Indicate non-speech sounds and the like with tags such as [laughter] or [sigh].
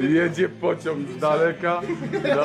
Jedzie pociąg z daleka. [laughs] No.